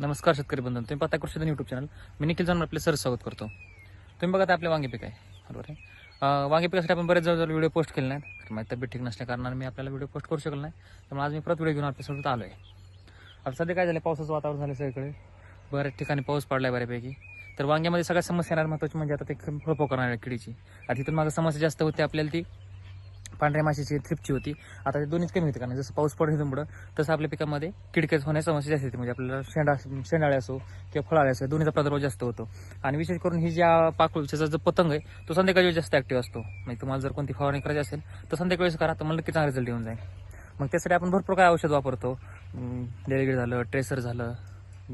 नमस्कार शेतकरी बंधन तुम्ही पाहता कृषी युट्यूब चॅनल मी निखिल जाणून आपले सर स्वागत करतो. तुम्ही बघा आता आपले वांगे पीक आहे. बरोबर आहे? वांगे पिकासाठी आपण बरेच जवळ व्हिडिओ पोस्ट केले नाहीत. कारण माझी तब्येत ठीक नसल्या कारणाने मी आपल्याला व्हिडिओ पोस्ट करू शकलो नाही. त्यामुळे आज मी परत व्हिडिओ घेऊन आपल्यासोबत आलो आहे आता सध्या काय झालं पावसाचं वातावरण झालं सगळीकडे. बऱ्याच ठिकाणी पाऊस पडला आहे बऱ्यापैकी. तर वांग्यामध्ये सगळ्यात समस्या येणार महत्त्वाची म्हणजे आता ते फळपो करणार आहे किडीची. आता तिथून माझं समस्या जास्त होती आपल्याला ती पांढऱ्या माशीची थ्रिपची होती. आता ते दोन्हीच कमी होते कारण जसं पाऊस पडत इथून पुढं तसं आपल्या पिकामध्ये किडकेच होण्याची समस्या जास्त येते म्हणजे आपल्याला शेंडा शेंडाळे असो किंवा फळाळे असो दोन्हीचा प्रादुर्भाव जास्त होतो. आणि विशेष करून ही ज्या पाकळीचा जो पतंग आहे तो संध्याकाळी जास्त ॲक्टिव्ह असतो. म्हणजे तुम्हाला जर कोणती फवारणी करायची असेल तर संध्याकाळीच करा तर मला नक्की चांगला रिझल्ट येऊन जाईल. मग त्यासाठी आपण भरपूर काय औषध वापरतो. डेलिगेट झालं ट्रेसर झालं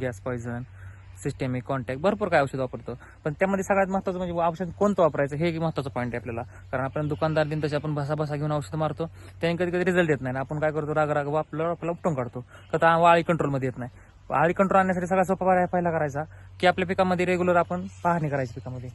गॅस पॉयझन सिस्टेमिक कॉन्टॅक्ट भरपूर काय औषध वापरतो. पण त्यामध्ये सगळ्यात महत्त्वाचं म्हणजे औषध कोणतं वापरायचं हे एक महत्त्वाचं पॉईंट आहे आपल्याला. कारण आपण दुकानदार दिन तसे आपण बसा बसा घेऊन औषध मारतो त्याने कधी कधी रिझल्ट येत नाही. आपण काय करतो राग राग आपलं आपल्याला उपटून काढतो. तर आता वाळी कंट्रोलमध्ये येत नाही. आळी कंट्रोल आणण्यासाठी सगळ्यात सोपा पर्याय पहिला करायचा की आपल्या पिकामध्ये रेग्युलर आपण पाहणी करायची पिकामध्ये.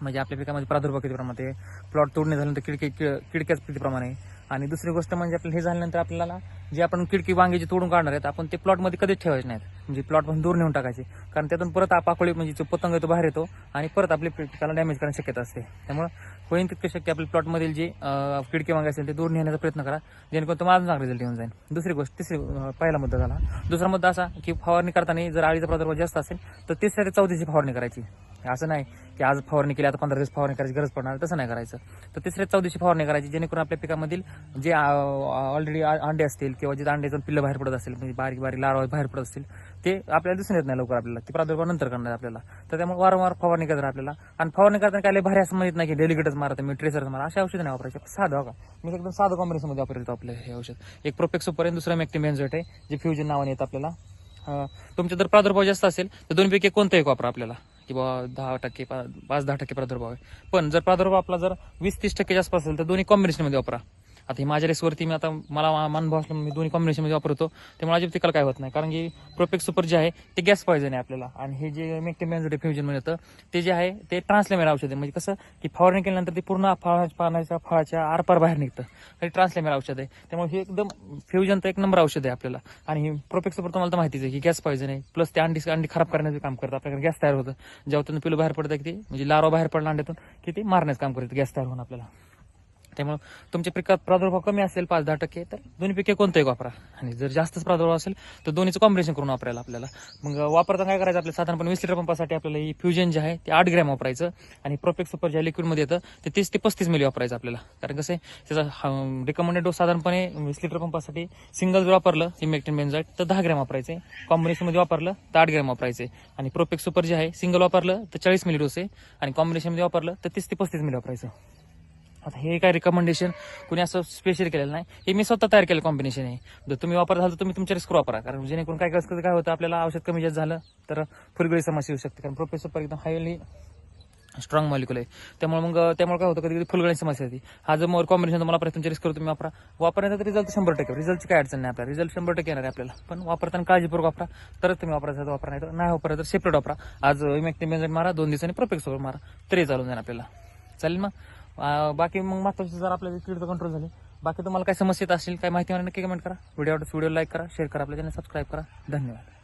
म्हणजे आपल्या पिकामध्ये प्रादुर्भाव किती प्रमाणात आहे? प्लॉट तोडणे झाल्यानंतर किडके किडक्याच किती प्रमाणे आहे आणि दुसरी गोष्ट म्हणजे आपल्याला हे झाल्यानंतर आपल्याला जे आपण किडकी वांगे जे तोडून काढणार आहेत आपण ते प्लॉटमध्ये कधीच ठेवायचे नाहीत. म्हणजे प्लॉटमधून दूर नेऊन टाकायचे. कारण त्यातून परत आप- पाकोळी म्हणजे जो पतंग येतो तो बाहेर येतो आणि परत आपली पिकाला डॅमेज करण्याची शक्यता असते. त्यामुळे होईल तितके शक्य आपल्या प्लॉटमधील जे खिडकी किडके वांगे असेल ते दूर नेण्याचा प्रयत्न करा. जेणेकरून तुम्हाला चांगला रिझल्ट येऊन जाईल. दुसरी गोष्ट तिसरी पहिला मुद्दा झाला. दुसरा मुद्दा असा की फवारणी करताना जर आळीचा प्रादुर्भाव जास्त असेल तर तिसऱ्या ते चौथीची फवारणी करायची. असं नाही की आज फवारणी केली आता पंधरा दिवस फवारणी करायची गरज पडणार तसं नाही करायचं. तर तिसऱ्या चौथीची फवारणी करायची जेणेकरून आपल्या पिकामधील जे ऑलरेडी अंडे असतील किंवा जे अंडे जाऊन पिल्लं बाहेर पडत असेल म्हणजे बारीक बारीक लारवा बाहेर पडत असतील ते आपल्याला दिसून येत नाही लवकर आपल्याला. ते प्रादुर्भाव नंतर करणार आपल्याला. तर त्यामुळे वारंवार फवारणी करणार आपल्याला. आणि फवारणी करताना काय भारी असं माहीत नाही की डेलिगेटच मारत मी ट्रेसरच मारा. अशा औषध नाही वापरायचे साधं बघा. मी एकदम साधं कॉम्बिनेशनमध्ये वापरतो आपलं हे औषध. एक प्रोपेक्स सुपर आहे दुसरं मॅक्टिम बेन्झोट आहे जे फ्युजन नावाने येतं आपल्याला. तुमच्या तुमचा जर प्रादुर्भाव जास्त असेल तर दोनपैकी कोणतं एक वापरा आपल्याला? किंवा दहा टक्के पाच दहा टक्के प्रादुर्भाव आहे. पण जर प्रादुर्भाव आपला जर वीस तीस टक्के जास्त असेल तर दोन्ही कॉम्बिनेशनमध्ये वापरा. आता ही माझ्या रेसवरती मी आता मला अनुभव असल्यामुळे मी दोन्ही कॉम्बिनेशनमध्ये वापरतो. त्यामुळे अजिब तिकाला काय होत नाही. कारण की प्रोपेक्ट सुपर जे आहे ते गॅस पॉयझन आहे आपल्याला. आणि हे जे मेक्टेमियन फ्युजन मिळतं ते जे आहे ते ट्रान्सलेमेर औषध आहे. म्हणजे कसं की फवारणी केल्यानंतर ते पूर्ण फळा पानाच्या फळाच्या आरपार बाहेर निघतं. हे ट्रान्सलेमेर औषध आहे. त्यामुळे हे एकदम फ्युजन तर एक नंबर औषध आहे आपल्याला. आणि प्रोपेक्ट सुपर तुम्हाला तर माहितीच आहे की गॅस पॉयझन आहे. प्लस ते अंडी अंडी खराब करण्याचं काम करतं. आपल्याकडे गॅस तयार होतं. जेव्हा तुम्ही पिलं बाहेर पडतं की ते म्हणजे लारो बाहेर पडला अंड्यातून की ते मारण्याचं काम करतं. गॅस तयार होऊन आपल्याला. त्यामुळे तुमच्या पिकात प्रादुर्भाव कमी असेल पाच दहा टक्के तर दोन्ही पिके कोणतंही वापरा. आणि जर जास्तच प्रादुर्भाव असेल तर दोन्हीचं कॉम्बिनेशन करून वापरायला आपल्याला. मग वापरताना काय करायचं आपल्याला साधारणपणे वीस लिटर पंपासाठी आपल्याला ही फ्युजन जे आहे ते आठ ग्रॅम वापरायचं. आणि प्रोफेक्स सुपर ज्या लिक्विडमध्ये येतं ते तीस ते पस्तीस मिली वापरायचं आपल्याला. कारण कसं आहे त्याचा रिकमेंडेड डोस साधारणपणे वीस लिटर पंपासाठी सिंगल जर वापरलं इमेक्टिन बेन्झाईट तर दहा ग्रॅम वापरायचे. कॉम्बिनेशनमध्ये वापरलं तर आठ ग्रॅम वापरायचे. आणि प्रोफेक्स सुपर जे आहे सिंगल वापरलं तर चाळीस मिली डोस आहे. आणि कॉम्बिनेशनमध्ये वापरलं तर तीस ते पस्तीस मिली वापरायचं. आता हे काय रिकमेंडेशन कुणी असं स्पेशल केलेलं नाही? हे मी स्वतः तयार केलं कॉम्बिनेशन आहे जर तुम्ही वापरत असाल तर तुम्ही तुमच्या रिस्क वापरा. कारण जेणेकरून काय कसं काय होतं आपल्याला औषध कमी जास्त झालं तर फुलगळी समस्या येऊ शकते. कारण प्रोफेसर एकदम हायली स्ट्रॉंग मॉलिक्युल आहे. त्यामुळे मग त्यामुळे काय होतं कधी कधी फुलगळी समस्या येते. हा जर मोर कॉम्बिनेशन तुम्हाला प्रयत्न तुमच्या रिस्क करून तुम्ही वापरा. वापरण्याचा रिझल्ट शंभर टक्के. रिझल्टची काय अडचण नाही आपल्याला. रिझल्ट शंभर टक्के येणार आहे आपल्याला. पण वापरताना काळजीपूर्वक वापरा. तरच तुम्ही वापरायचं तर वापरा. नाही तर नाही वापरा तर सेपरेट वापरा. आज इमेक्टिमेझन मारा दोन दिवसांनी प्रोपेक्ट सोबत मारा. तरी चालून जाईल आपल्याला. चालेल मग बाकी मग महत्वाची जर आपल्याला किड कंट्रोल झाली. बाकी तुम्हाला काय समस्या असेल काय माहिती मला नक्की कमेंट करा. व्हिडिओ व्हिडिओ लाईक करा शेअर करा आपल्या चॅनल सबस्क्राईब करा. धन्यवाद.